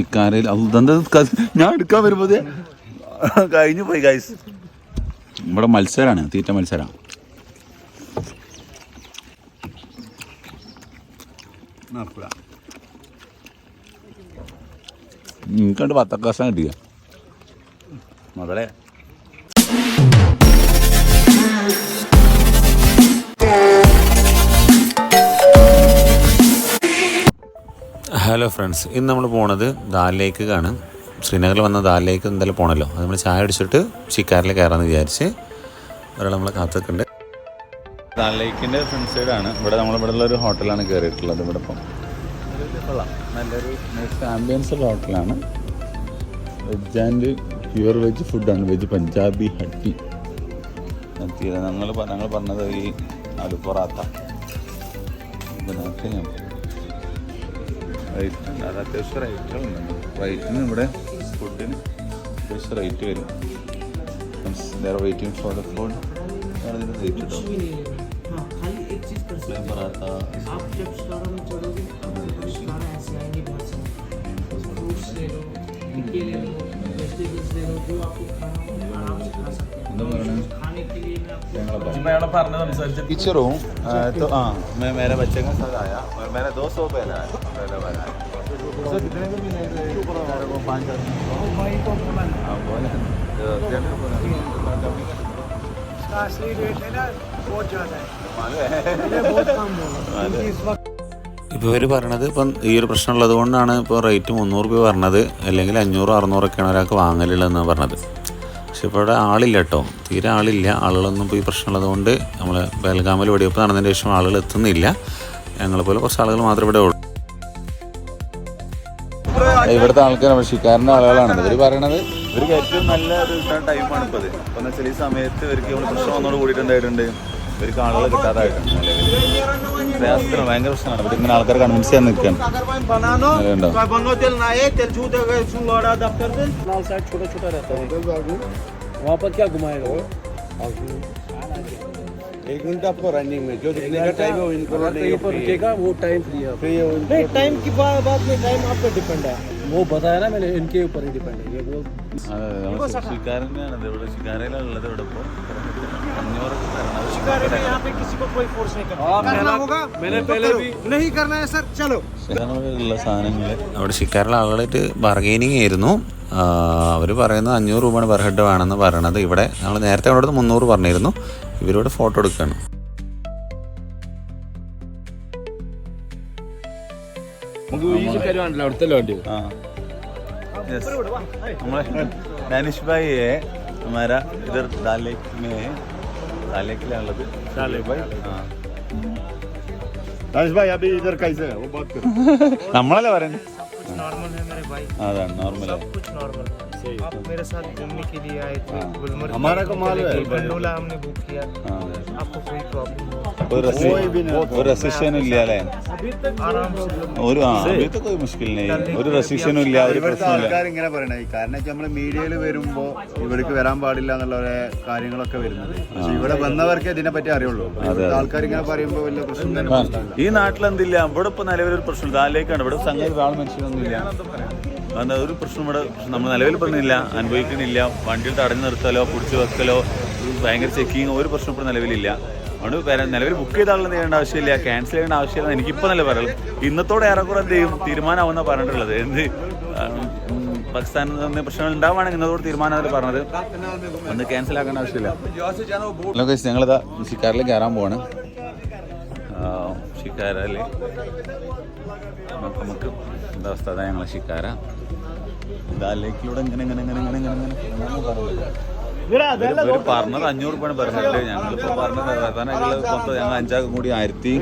ഇക്കാരയിൽ അതെന്താ ഞാൻ എടുക്കാൻ വരുമ്പോ കഴിഞ്ഞു പോയി ഗൈസ് ഇവിടെ മത്സരമാണ് തീറ്റ മത്സരമാണ് എനിക്കണ്ട് പത്തക്കാശം കിട്ടിയ? മുതലേ ഹലോ ഫ്രണ്ട്സ് ഇന്ന് നമ്മൾ പോണത് ദാൽ ലേക്കാണ് ശ്രീനഗറിൽ വന്ന ദാൽ ലേക്ക് എന്തായാലും പോകണമല്ലോ അത് നമ്മൾ ചായ അടിച്ചിട്ട് ഷിക്കാരിൽ കയറാമെന്ന് വിചാരിച്ച് ഒരാൾ നമ്മളെ കാത്തുണ്ട് ദാൽ ലേക്കിന്റെ സൈഡാണ് ഇവിടെ നമ്മൾ ഇവിടെ ഉള്ള ഒരു ഹോട്ടലാണ് കയറിയിട്ടുള്ളത് ഇവിടെ ഇപ്പം. നല്ലൊരു ആംബിയൻസ് ഉള്ള ഹോട്ടലാണ്. വെജ് ആൻഡ് പ്യുവർ വെജ് ഫുഡാണ് വെജ് പഞ്ചാബി ഹട്ടി ഞങ്ങൾ ഞങ്ങൾ പറഞ്ഞത് ഈ ആലു പൊറാത്ത. ഇതിനകത്ത് ഞാൻ റേറ്റ് ഉണ്ട് അത് അത്യാവശ്യം റേറ്റുകളുണ്ട് റേറ്റിന് ഇവിടെ ഫുഡിന് അത്യാവശ്യം റേറ്റ് വരും വെയിറ്റിംഗ് ഫോർ ദ ഫുഡ് അതിന് റേറ്റ് ഉണ്ടാവും हाँ खाली एक चीज कर सकते प्लेन पराठा हैं आप जब स्टारा में चढ़ोगे तो स्टारा ऐसे आएंगे बहुत सारे फ्रूट्स ले लो टिक्के ले लो वेजिटेबल्स ले लो जो आपको खाना हो आराम से खा सकते हैं എന്താ പറയണേ खाने के लिए मैं आपको टीचरों तो हाँ मैं मेरे बच्चे का साथ आया और मैंने दो सौ पहला है पहला वाला है सर कितने का मिले थे वो पाँच हजार हाँ बोले तो जनरल बोला असली रेट है ना बहुत ज़्यादा है मालूम है ये बहुत कम बोला मालूम है इस वक्त ഇപ്പോൾ ഇവർ പറയണത് ഇപ്പം ഈ ഒരു പ്രശ്നം ഉള്ളത് കൊണ്ടാണ് ഇപ്പോൾ റേറ്റ് മുന്നൂറ് രൂപ പറഞ്ഞത് അല്ലെങ്കിൽ അഞ്ഞൂറ് അറുന്നൂറൊക്കെയാണ് ഒരാൾക്ക് വാങ്ങലുള്ളതെന്നാണ് പറഞ്ഞത് പക്ഷെ ഇപ്പോൾ ഇവിടെ ആളില്ല കേട്ടോ. തീരെ ആളില്ല. ആളുകളൊന്നും ഇപ്പോൾ ഈ പ്രശ്നമുള്ളത് കൊണ്ട് നമ്മൾ ബൽഗാമിൽ വെടിവെപ്പ് നടന്നതിന് ശേഷം ആളുകൾ എത്തുന്നില്ല. ഞങ്ങളെപ്പോലെ കുറച്ച് ആളുകൾ മാത്രമേ ഇവിടെ ഉള്ളൂ. ഇവിടുത്തെ ആൾക്കാർ ഷിക്കാരന്റെ ആളുകളാണ്. ഇവർ പറയണത് ഇവർക്ക് ഏറ്റവും നല്ല ഒരു ടൈമാണ് ഇപ്പോൾ അത് അപ്പോൾ വെച്ചാൽ ഈ സമയത്ത് ഇവർക്ക് പ്രശ്നം വന്നോട് കൂടിയിട്ടുണ്ടായിട്ടുണ്ട് ഇവർക്ക് ആളുകൾ കിട്ടാതായിട്ടുണ്ട് പ്രയാസത്തിന് ഭയങ്കര പ്രശ്നമാണ് ഇവർ ഇങ്ങനെ ആൾക്കാർ കൺവിൻസ് ചെയ്യാൻ നിൽക്കുകയാണ് बनानो अरे ना। बनो तेल ना है तेल छूट गए सुंगड़ा दफ्तर से लाल साइड छोटा छोटा रहता है वहाँ पर क्या घुमाएगा एक मिनट आपको रनिंग में जो दिखने का टाइम है वो इनको अगर कहीं पर रुकेगा वो टाइम फ्री है फ्री है वो नहीं टाइम की बात बात में टाइम आप पे डिपेंड है वो बताया ना मैंने इनके ऊपर ही डिपेंड है ये वो അതെ നമ്മൾ ഷിക്കാരനാണ് ഇവിടെ ഷിക്കാരയിലുള്ളത് ഇവിടെ ഇപ്പോൾ അഞ്ഞൂറ് शिकारे में यहाँ पे किसी को कोई फोर्स नहीं करता हाँ, करना मैंने- होगा मैंने तो पहले करो। भी- नहीं करना है सर चलो ഉള്ള സാധനങ്ങൾ അവിടെ ഷിക്കാരിലെ ആളുകളായിട്ട് ബാർഗെയിനിങ് ആയിരുന്നു അവർ പറയുന്നത് അഞ്ഞൂറ് രൂപയാണ് പെർ ഹെഡ് വേണമെന്ന് പറയണത് ഇവിടെ നമ്മൾ നേരത്തെ അവിടെ മുന്നൂറ് പറഞ്ഞിരുന്നു ഇവരോട് ഫോട്ടോ എടുക്കുകയാണ് നമുക്ക് ഈ കാര്യമാണല്ലോ അവിടുത്തെ വേണ്ടി ആ यस हमारे दानिश भाई है हमारा इधर दाल लेक में है दाल लेक ले अलग दाल लेक भाई हाँ राजेश भाई अभी इधर कैसे है वो बात करो നമ്മളല്ലേ പറയുന്നത് नॉर्मल है मेरे भाई അതാണ് നോർമൽ सब कुछ नॉर्मल है आप मेरे साथ घूमने के लिए आए थे हाँ। गुलमर्ग हमारा को मालूम है। गंडोला हमने बुक किया आपको कोई प्रॉब्लम हो ഒരു റെസിഷൻ ഇല്ല അല്ലേ? ഒരു ആ അഭിയത്തെ ഒരു മുഷ്കിൽ ഒരു റെസിഷനും ഇല്ല ഒരു ആൾക്കാർ ഇങ്ങനെ പറയണേ. കാരണം നമ്മൾ മീഡിയയിൽ വരുമ്പോ ഇവർക്ക് വരാൻ പാടില്ല എന്നുള്ള കാര്യങ്ങളൊക്കെ വരുന്നത്. ഇവിടെ വന്നവർക്ക് ഇതിനെ പറ്റി അറിയുള്ളൂ. ആൾക്കാർ ഇങ്ങനെ പറയുമ്പോ വലിയ പ്രശ്നം ഈ നാട്ടിലെന്തില്ല? ഇവിടെ ഇപ്പൊ നിലവിലൊരു പ്രശ്നം താലേക്കാണ് ഇവിടെ സംഗതി ഒരാൾ മനുഷ്യനൊന്നുമില്ല എന്താ ഒരു പ്രശ്നം ഇവിടെ നമ്മൾ നിലവിൽ പറഞ്ഞില്ല അനുഭവിക്കണില്ല. വണ്ടിയിൽ തടഞ്ഞു നിർത്തലോ പിടിച്ചു വെക്കലോ ഭയങ്കര ചെക്കിങ് ഒരു പ്രശ്നം ഇപ്പോൾ നിലവിലില്ല. അതുകൊണ്ട് വരാൻ നിലവിൽ ബുക്ക് ചെയ്ത ആളെ ചെയ്യേണ്ട ആവശ്യമില്ല ക്യാൻസൽ ചെയ്യേണ്ട ആവശ്യമില്ല എനിക്കിപ്പോൾ നല്ല പറയുള്ളൂ ഇന്നത്തോടെ ഏറെക്കുറെ എന്ത് ചെയ്യും തീരുമാനമാവുന്ന പറഞ്ഞിട്ടുള്ളത് എന്ത് പാകിസ്ഥാനിൽ നിന്ന് പ്രശ്നങ്ങൾ ഉണ്ടാവുകയാണെങ്കിൽ ഇന്നത്തോട് തീരുമാനം അതിൽ പറഞ്ഞത് ഒന്ന് ക്യാൻസൽ ആക്കേണ്ട ആവശ്യമില്ല ഹലോ കേസ് ഞങ്ങളിതാ ഷിക്കാറിൽ കയറാൻ പോവാണ് ഷിക്കാരയിൽ നമുക്ക് എന്താ അവസ്ഥ അതാ ഞങ്ങളെ ഷിക്കാര ദാലേക്കിലൂടെ ഇങ്ങനെ ഇങ്ങനെ ഇങ്ങനെ ഇങ്ങനെ ഇങ്ങനെ ഇങ്ങനെ പറഞ്ഞത്. ഇവര് ഇവര് പറഞ്ഞത് അഞ്ഞൂറ് രൂപയാണ് പറഞ്ഞത് ഞങ്ങളിപ്പോൾ പറഞ്ഞത് സാധാരണ മൊത്തം ഞങ്ങൾ അഞ്ചാക്കും കൂടി ആയിരത്തി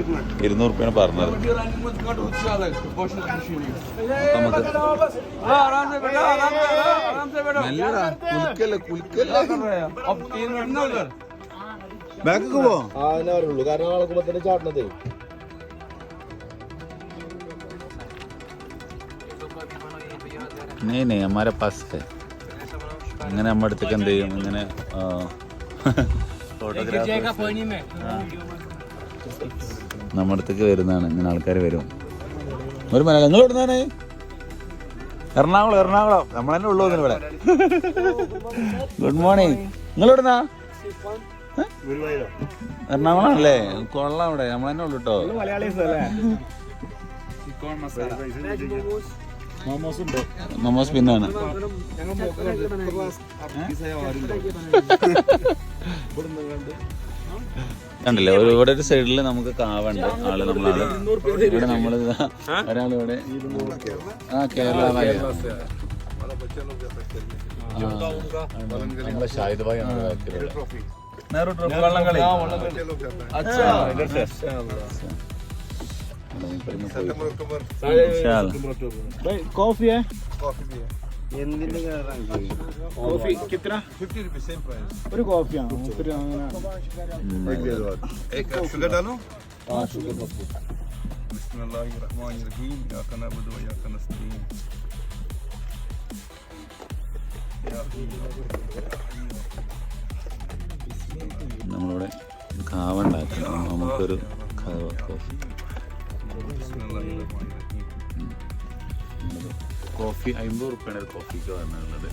ഇരുന്നൂറ് രൂപയാണ് പറഞ്ഞത് നമുക്ക് മെല്ലെടാ, കുലുക്കല്ലേ, കുലുക്കല്ലേ. ബാക്കൊക്കെ പോ ആ എന്നാ പറയുള്ളൂ കാരണം ആളെ തന്നെ ചാട്ടണത് नहीं नहीं हमारे पास है ഇങ്ങനെ നമ്മുടെ അടുത്തേക്ക് എന്ത് ചെയ്യും? ഇങ്ങനെ നമ്മുടെ അടുത്തേക്ക് വരുന്നതാണ്. ഇങ്ങനെ ആൾക്കാർ വരും. ഒരു മലയാളം നിങ്ങൾ എവിടുന്നാണ്? എറണാകുളം എറണാകുളം. നമ്മൾ തന്നെ ഉള്ളൂ ഇവിടെ. ഗുഡ് മോർണിംഗ് നിങ്ങൾ എവിടുന്നാ? എറണാകുളം അല്ലേ കൊള്ളാം ഇവിടെ. നമ്മൾ തന്നെ ഉള്ളു കേട്ടോ മൊമോസ് പിന്നാണ്. കണ്ടില്ലേ? ഒരു ഇവിടെ ഒരു സൈഡിൽ നമുക്ക് കാവുണ്ട്. ആൾ നമ്മളാണ്. ഇവിടെ നമ്മൾ ഒരാളിവിടെ. ആ കേരള നമ്മളെ ഷാഹിദ് ഭായി ആണ് ബാക്കിലുള്ളത്. വള്ളംകളി कॉफी है എന്തിന്റെ कॉफी कितना ഒരു കോഫിയാണ് ഒത്തിരി അങ്ങനെ एक शुगर डालो हाँ शुगर बिस्मिल्लाहिर्रहमानिर्रहीम या नअबुदु व इय्याका नस्तईन നമ്മളിവിടെ കാവുണ്ടാക്കണം നമുക്കൊരു കാവ് കോഫി बिस्मिल्लाहिर्रहमानिर्रहीम കോഫി അമ്പത് റുപ്യാണ് ഒരു കോഫിക്ക് പറഞ്ഞുള്ളത്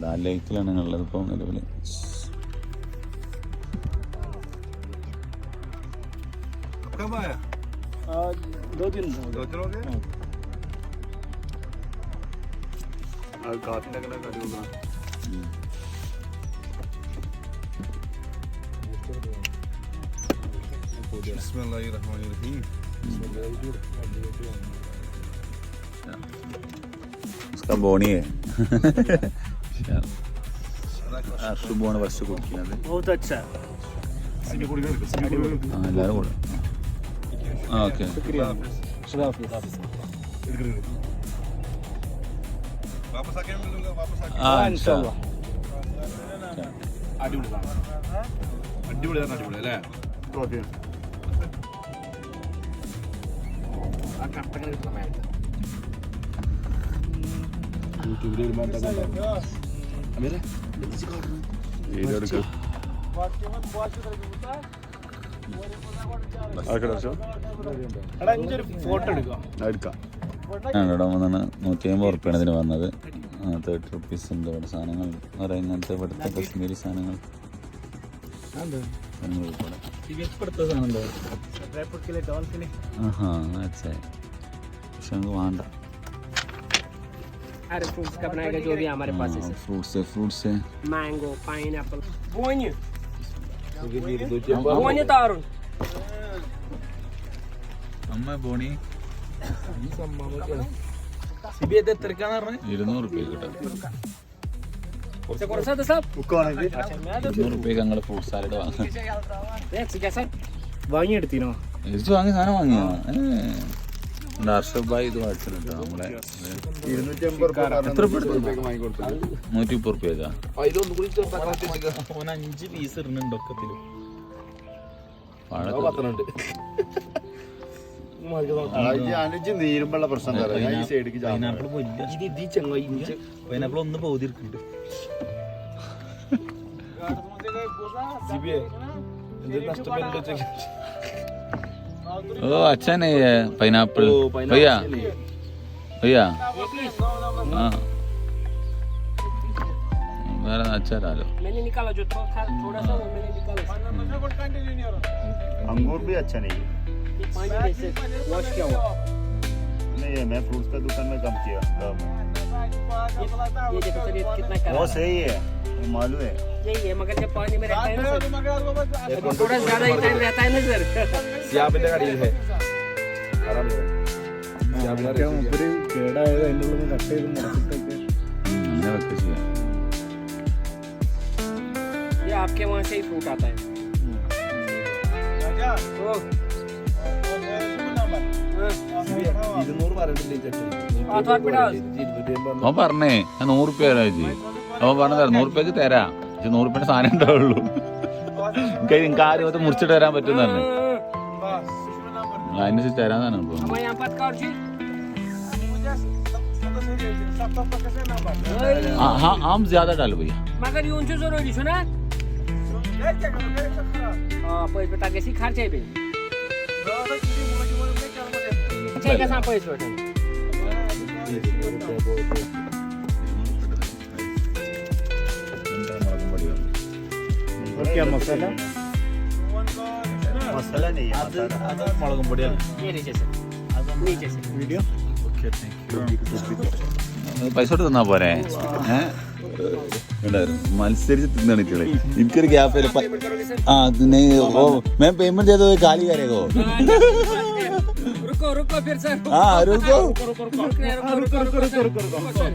ദാൽ ലേക്കിലാണ് ഉള്ളത് ഇപ്പോൾ നിലവിൽ कब आया दो दिन दो दिन हो गए കാപ്പി ഉണ്ടാക്കുന്ന കടി बिस्मिल्लाहिर्रहमानिर्रहीम उसका ബോണി അർഷുബോണ് ഫസ്റ്റ് കുടിക്കുന്നത് बहुत अच्छा है ആ എല്ലാവരും കൂടെ ആ ഓക്കെ वापस आके मिलूंगा वापस आके ആ ഇൻഷാല്ലാ. അടിപൊളിയാണ് അടിപൊളിയാണ് അടിപൊളി അല്ലേ കോഫി എടാ ഇഞ്ചൊരു ഫോട്ടോ എടുക്കാം. ആ ഇവിടെ വന്നാണ് നൂറ്റി അമ്പത് ഉറപ്പാണ് ഇതിന് വന്നത്. തേർട്ടി റുപ്പീസ് ഉണ്ട് ഇവിടെ സാധനങ്ങൾ. ഇങ്ങനത്തെ ഇവിടുത്തെ കശ്മീരി സാധനങ്ങൾ. അഞ്ഞൂറ് രൂപയുടെ. ഇപ്പോഴത്തെ സാധനം ഉണ്ടോ एयरपोर्ट के लिए डॉल के लिए ആഹാ അച്ഛാ പക്ഷെ നമുക്ക് വേണ്ട हर फ्रूट्स का बनाएगा जो भी हमारे पास है fruits fruits mango pineapple बोनी बोनी तारुन അമ്മ ബോണി ഇരുന്നൂറ് റുപ്യ കിട്ടും से कौन सा था साहब ഇരുന്നൂറ് റുപ്യക്ക് ഞങ്ങൾ വാങ്ങിയെടുത്തിനോ വാങ്ങി സാധനം വാങ്ങിയോ അർഷബ് ഭായി ഇത് വാങ്ങിച്ചിട്ടോ നമ്മളെ എത്ര നൂറ്റി മുപ്പത് റുപ്യക്കാ അഞ്ച് പീസ് ഇടുന്നുണ്ട് ഒക്കത്തിൽ അനുജ് നീരുമ്പുള്ള പ്രശ്നം എന്താ പറയാ? ഞാൻ ഈ സൈഡിക്ക് പൈനാപ്പിൾ വലിയ പൈനാപ്പിൾ ഒന്ന് പൗതിരിക്കുന്നുണ്ട് ओ अच्छा नहीं है पाइनएप्पल भैया भैया हाँ मेरा अच्छा डालो मैंने निकाला जो थो- था थोड़ा सा वो मैंने निकाला अंगूर भी अच्छा नहीं है ये पानी में से वॉश किया हुआ नहीं है मैं फ्रूट्स का दुकान में कम किया कम। ये देखो सर ये कितना वो करा सही है वो मालूम है यही है मगर जब पानी में रहता है ना सर जब थोड़ा ज्यादा ही टाइम रहता है ना सर സിയാബിന്റെ കടയിൽ മുപ്പര് കേടായത് അതിൻ്റെ ഉള്ളിൽ കട്ട് ചെയ്ത് മുടക്കിട്ടൊക്കെ അങ്ങനെ വെക്കുക ചെയ്യാം ये आपके वहाँ से ही फ्रूट आता है ओ, അവൻ പറഞ്ഞേ ഞാൻ നൂറ് റുപ്യ തരാം ചേച്ചി അവൻ പറഞ്ഞ നൂറ് റുപ്യക്ക് തരാം പക്ഷെ നൂറ് റുപ്യയുടെ സാധനം ഉണ്ടാവുള്ളൂ എനിക്ക് നിങ്ങൾക്ക് ആരും അത് മുറിച്ചിട്ട് തരാൻ പറ്റുന്ന പറഞ്ഞു അതിനനുസരിച്ച് തരാന്നാണ് ഇപ്പോൾ हमारे यहाँ पर कार जी हाँ हाँ आम ज्यादा डालो भैया मगर ये उनसे जरूरी सुना Oh, pois betul ke si khar ka sampai betul. Okay മസാല മസാല മുളകും പൊടിയാണ്. വീഡിയോ പൈസ കൊടുത്ത് തന്നാ പോരെ. മത്സരിച്ച് തിന്നാണ് ഇറ്റളെ എനിക്കൊരു ഗ്യാപ്പ് ആ പിന്നെ ഓ ഞാൻ പേയ്മെന്റ് ചെയ്തത് കാലി കാര്യോ Ruko रुको फिर से ആരോഗ്യോ रुको रुको रुको रुको रुको रुको रुको sir.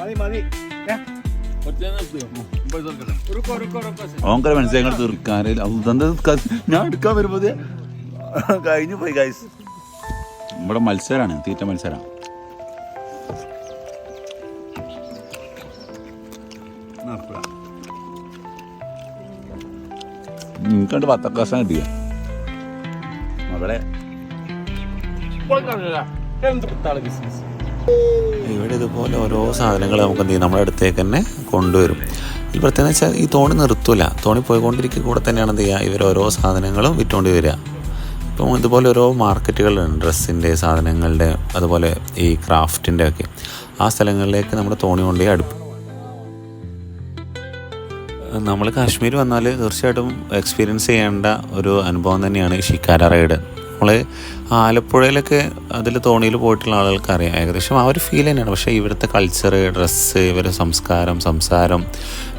മതി മതി. ഓങ്കര മനസ്സിലായി ഞങ്ങൾ തീർക്കാൻ ഞാൻ എടുക്കാൻ വരുമ്പോ കഴിഞ്ഞു പോയി ഗൈസ് നമ്മുടെ മത്സരമാണ് തീറ്റ മത്സരം എനിക്കണ്ട് പത്തക്കാശം കിട്ടിയ മകളെ ഇവിടെ ഇതുപോലെ ഓരോ സാധനങ്ങൾ നമുക്ക് എന്ത് ചെയ്യും? നമ്മുടെ അടുത്തേക്ക് തന്നെ കൊണ്ടുവരും. ഈ പ്രത്യേകത വെച്ചാൽ ഈ തോണി നിർത്തൂല. തോണി പോയിക്കൊണ്ടിരിക്കുക കൂടെ തന്നെയാണ് എന്ത് ചെയ്യുക? ഇവർ ഓരോ സാധനങ്ങളും വിറ്റുകൊണ്ട് വരിക. ഇപ്പം ഇതുപോലെ ഓരോ മാർക്കറ്റുകളുണ്ട് ഡ്രസ്സിന്റെ സാധനങ്ങളുടെ അതുപോലെ ഈ ക്രാഫ്റ്റിന്റെ ഒക്കെ. ആ സ്ഥലങ്ങളിലേക്ക് നമ്മുടെ തോണി കൊണ്ട് അടുപ്പ് നമ്മൾ കാശ്മീർ വന്നാൽ തീർച്ചയായിട്ടും എക്സ്പീരിയൻസ് ചെയ്യേണ്ട ഒരു അനുഭവം തന്നെയാണ് ഷിക്കാര റൈഡ് നമ്മൾ ആലപ്പുഴയിലൊക്കെ അതിൽ തോണിയിൽ പോയിട്ടുള്ള ആളുകൾക്ക് അറിയാം ഏകദേശം ആ ഒരു ഫീൽ തന്നെയാണ്. പക്ഷേ ഇവിടുത്തെ കൾച്ചർ ഡ്രസ്സ് ഇവരുടെ സംസ്കാരം സംസാരം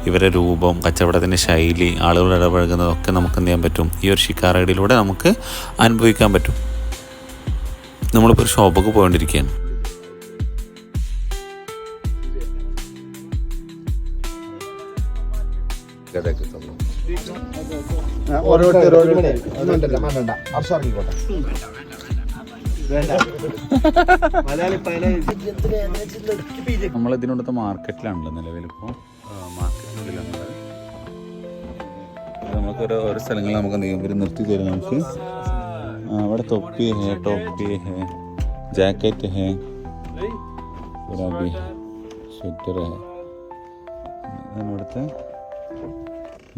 ഇവരുടെ രൂപം കച്ചവടത്തിന്റെ ശൈലി ആളുകൾ ഇടപഴകുന്നതൊക്കെ നമുക്ക് എന്ത് ചെയ്യാൻ പറ്റും? ഈ ഒരു ഷിക്കാര റൈഡിലൂടെ നമുക്ക് അനുഭവിക്കാൻ പറ്റും. നമ്മളിപ്പോൾ ഒരു ഷോപ്പൊക്കെ പോയിക്കൊണ്ടിരിക്കുകയാണ് മലയാളി പതിനേഴ് നമ്മൾ ഇതിനോടത്തെ മാർക്കറ്റിലാണല്ലോ നിലവിലിപ്പോൾ മാർക്കറ്റിനുള്ളിലാണ് നമുക്ക് ഓരോ ഓരോ സ്ഥലങ്ങളിൽ നമുക്ക് എന്ത് ചെയ്യും ഇവർ നിർത്തി തരും നമുക്ക് അവിടെ തൊപ്പി ഹേ ടോപ്പി ഹേ ജാക്കറ്റ് ഹേ സ്വെറ്റർ ഹേ ഇവിടുത്തെ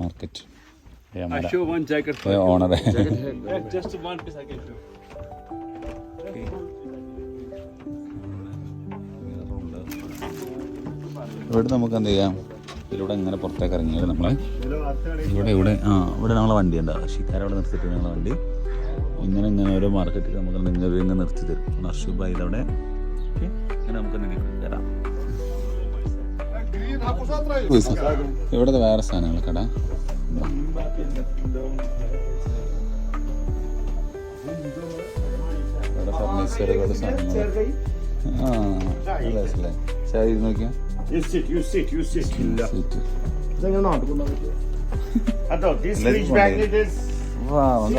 മാർക്കറ്റ് ഓണർ ഇവിടെ നമുക്ക് എന്ത് ചെയ്യാം? ഇതിലൂടെ ഇങ്ങനെ പുറത്തേക്ക് ഇറങ്ങിയത് നമ്മളെ ഇവിടെ ഇവിടെ ആ ഇവിടെ നമ്മളെ വണ്ടി ഉണ്ടാവും ഷിക്കാര അവിടെ നിർത്തിയിട്ട് നമ്മളെ വണ്ടി. ഇങ്ങനെ ഇങ്ങനെ ഓരോ മാർക്കറ്റിൽ നമുക്ക് നിങ്ങൾ ഇങ്ങനെ നിർത്തി തരും. അർഷുബായി അവിടെ. ഓക്കെ. അങ്ങനെ നമുക്ക് എന്തെങ്കിലും കയറാം ഇവിടെ വേറെ സാധനങ്ങൾ കട ഇവിടെ സാധനങ്ങൾ ആ ചായ ഇരുന്ന്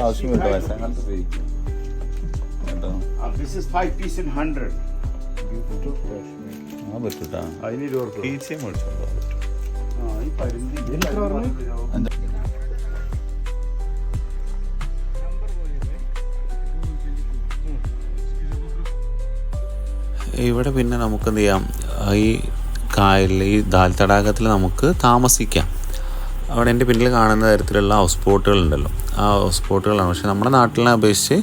ആവശ്യമില്ല. കേട്ടോ. This is five piece in hundred. ആ പറ്റൂട്ടാ. അതിന് ഇവിടെ പിന്നെ നമുക്ക് എന്ത് ചെയ്യാം? ഈ കായലിൽ ഈ ദാൽ തടാകത്തിൽ നമുക്ക് താമസിക്കാം. അവിടെ എന്റെ പിന്നിൽ കാണുന്ന തരത്തിലുള്ള ഹൗസ് ബോട്ടുകളുണ്ടല്ലോ. ആ ഹൗസ് ബോട്ടുകളാണ്. പക്ഷേ നമ്മുടെ നാട്ടിലെ അപേക്ഷിച്ച്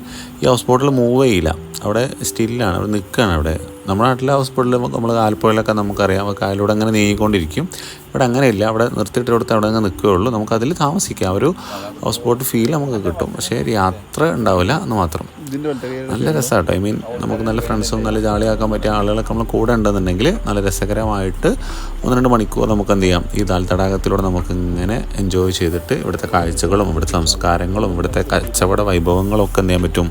ഈ ഹൗസ് ബോട്ടിൽ മൂവ് ചെയ്യില്ല. അവിടെ സ്റ്റില്ലാണ് അവിടെ നിൽക്കുകയാണ് അവിടെ. നമ്മുടെ നാട്ടിലെ ഹൗസ് ബോട്ടിൽ നമ്മൾ ആലപ്പുഴയിലൊക്കെ നമുക്കറിയാം അപ്പോൾ കായലൂടെ അങ്ങനെ നീങ്ങിക്കൊണ്ടിരിക്കും. ഇവിടെ അങ്ങനെയില്ല അവിടെ നിർത്തിയിട്ട് കൊടുത്ത് അവിടെ അങ്ങ് നിൽക്കുകയുള്ളൂ. നമുക്ക് അതിൽ താമസിക്കാം ഒരു ഹൗസ് ബോട്ട് ഫീൽ നമുക്ക് കിട്ടും. പക്ഷേ യാത്ര ഉണ്ടാവില്ല എന്ന് മാത്രം. നല്ല രസമാട്ടോ ഐ മീൻ നമുക്ക് നല്ല ഫ്രണ്ട്സും നല്ല ജാളിയാക്കാൻ പറ്റിയ ആളുകളൊക്കെ നമ്മൾ കൂടെ ഉണ്ടെന്നുണ്ടെങ്കിൽ നല്ല രസകരമായിട്ട് ഒന്ന് രണ്ട് മണിക്കൂർ നമുക്ക് എന്ത് ചെയ്യാം ഈ ദാൽ തടാകത്തിലൂടെ നമുക്ക് ഇങ്ങനെ എൻജോയ് ചെയ്തിട്ട് ഇവിടുത്തെ കാഴ്ചകളും ഇവിടുത്തെ സംസ്കാരങ്ങളും ഇവിടുത്തെ കച്ചവട വൈഭവങ്ങളും ഒക്കെ എന്ത് ചെയ്യാൻ പറ്റും?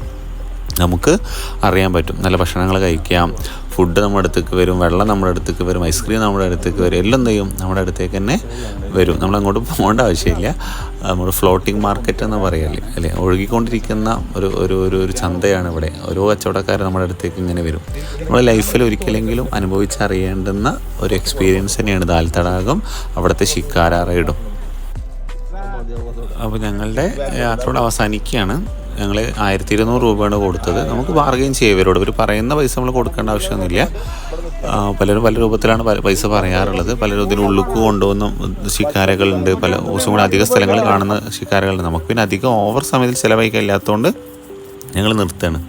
നമുക്ക് അറിയാൻ പറ്റും. നല്ല ഭക്ഷണങ്ങൾ കഴിക്കാം. ഫുഡ് നമ്മുടെ അടുത്തേക്ക് വരും. വെള്ളം നമ്മുടെ അടുത്തേക്ക് വരും. ഐസ്ക്രീം നമ്മുടെ അടുത്തേക്ക് വരും. എല്ലാം ചെയ്യും? നമ്മുടെ അടുത്തേക്ക് തന്നെ വരും. നമ്മൾ അങ്ങോട്ട് പോകേണ്ട ആവശ്യമില്ല. നമ്മൾ ഫ്ലോട്ടിംഗ് മാർക്കറ്റ് എന്ന് പറയല്ലേ? അല്ലേ? ഒഴുകിക്കൊണ്ടിരിക്കുന്ന ഒരു ഒരു ഒരു ഒരു ചന്തയാണ് ഇവിടെ. ഓരോ കച്ചവടക്കാർ നമ്മുടെ അടുത്തേക്ക് ഇങ്ങനെ വരും. നമ്മൾ ലൈഫിൽ ഒരിക്കലെങ്കിലും അനുഭവിച്ചറിയേണ്ടുന്ന ഒരു എക്സ്പീരിയൻസ് തന്നെയാണ്. ദാൽ തടാകം അവിടുത്തെ ഷിക്കാര റൈഡും അപ്പോൾ ഞങ്ങളുടെ യാത്രയോട് അവസാനിക്കുകയാണ്. ഞങ്ങൾ ആയിരത്തി ഇരുന്നൂറ് രൂപയാണ് കൊടുത്തത്. നമുക്ക് ബാർഗെയിൻ ചെയ്യാം ഇവരോട് ഇവർ പറയുന്ന പൈസ നമ്മൾ കൊടുക്കേണ്ട ആവശ്യമൊന്നുമില്ല. പലരും പല രൂപത്തിലാണ് പൈസ പറയാറുള്ളത്. പലരും ഇതിന് ഉള്ളുക്ക് കൊണ്ടുവന്ന ശിക്കാരകളുണ്ട്. പല ദിവസം കൂടെ അധിക സ്ഥലങ്ങൾ കാണുന്ന ശിക്കാരകളുണ്ട്. നമുക്ക് പിന്നെ അധികം ഓവർ സമയത്തിൽ ചിലവഴിക്കാൻ ഇല്ലാത്തതുകൊണ്ട് ഞങ്ങൾ നിർത്തുകയാണ്.